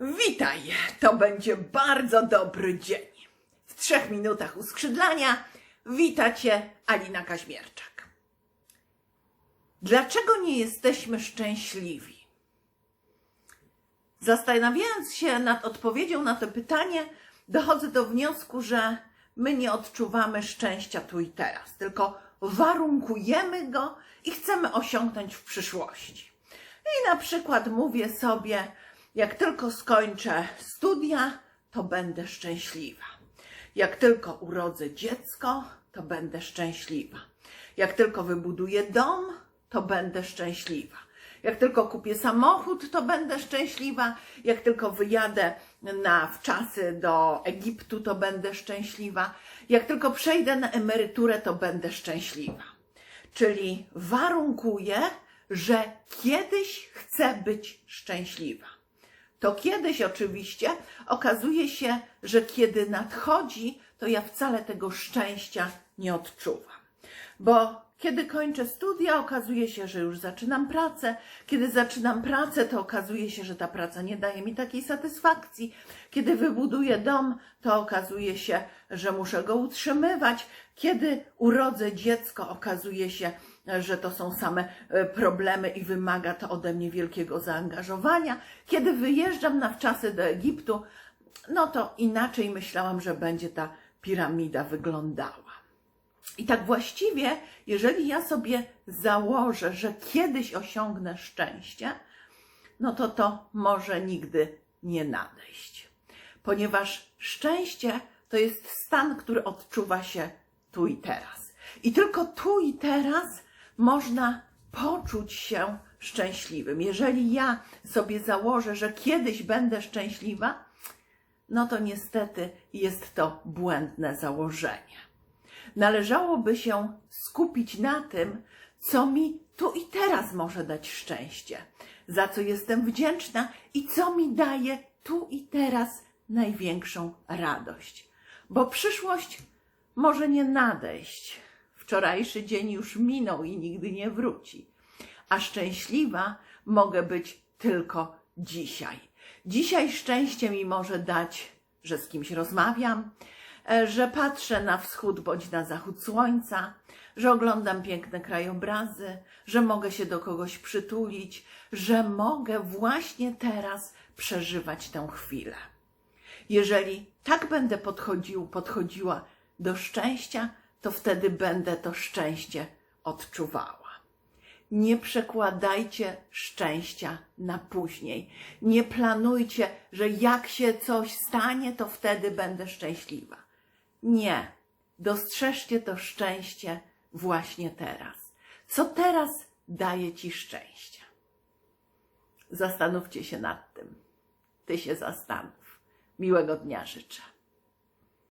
Witaj, to będzie bardzo dobry dzień. W trzech minutach uskrzydlania wita Cię Alina Kaźmierczak. Dlaczego nie jesteśmy szczęśliwi? Zastanawiając się nad odpowiedzią na to pytanie, dochodzę do wniosku, że my nie odczuwamy szczęścia tu i teraz, tylko warunkujemy go i chcemy osiągnąć w przyszłości. I na przykład mówię sobie, jak tylko skończę studia, to będę szczęśliwa. Jak tylko urodzę dziecko, to będę szczęśliwa. Jak tylko wybuduję dom, to będę szczęśliwa. Jak tylko kupię samochód, to będę szczęśliwa. Jak tylko wyjadę na wczasy do Egiptu, to będę szczęśliwa. Jak tylko przejdę na emeryturę, to będę szczęśliwa. Czyli warunkuję, że kiedyś chcę być szczęśliwa. To kiedyś oczywiście okazuje się, że kiedy nadchodzi, to ja wcale tego szczęścia nie odczuwam. Bo kiedy kończę studia, okazuje się, że już zaczynam pracę. Kiedy zaczynam pracę, to okazuje się, że ta praca nie daje mi takiej satysfakcji. Kiedy wybuduję dom, to okazuje się, że muszę go utrzymywać. Kiedy urodzę dziecko, okazuje się, że to są same e, problemy i wymaga to ode mnie wielkiego zaangażowania. Kiedy wyjeżdżam na wczasy do Egiptu, no to inaczej myślałam, że będzie ta piramida wyglądała. I tak właściwie, jeżeli ja sobie założę, że kiedyś osiągnę szczęście, no to to może nigdy nie nadejść. Ponieważ szczęście to jest stan, który odczuwa się tu i teraz. I tylko tu i teraz można poczuć się szczęśliwym. Jeżeli ja sobie założę, że kiedyś będę szczęśliwa, no to niestety jest to błędne założenie należałoby się skupić na tym, co mi tu i teraz może dać szczęście, za co jestem wdzięczna i co mi daje tu i teraz największą radość. Bo przyszłość może nie nadejść. Wczorajszy dzień już minął i nigdy nie wróci. A szczęśliwa mogę być tylko dzisiaj. Dzisiaj szczęście mi może dać, że z kimś rozmawiam, e, że patrzę na wschód bądź na zachód słońca, że oglądam piękne krajobrazy, że mogę się do kogoś przytulić, że mogę właśnie teraz przeżywać tę chwilę. Jeżeli tak będę podchodził, podchodziła do szczęścia, to wtedy będę to szczęście odczuwała. Nie przekładajcie szczęścia na później. Nie planujcie, że jak się coś stanie, to wtedy będę szczęśliwa. Nie. Dostrzeżcie to szczęście właśnie teraz. Co teraz daje ci szczęście? Zastanówcie się nad tym. Ty się zastanów. Miłego dnia życzę.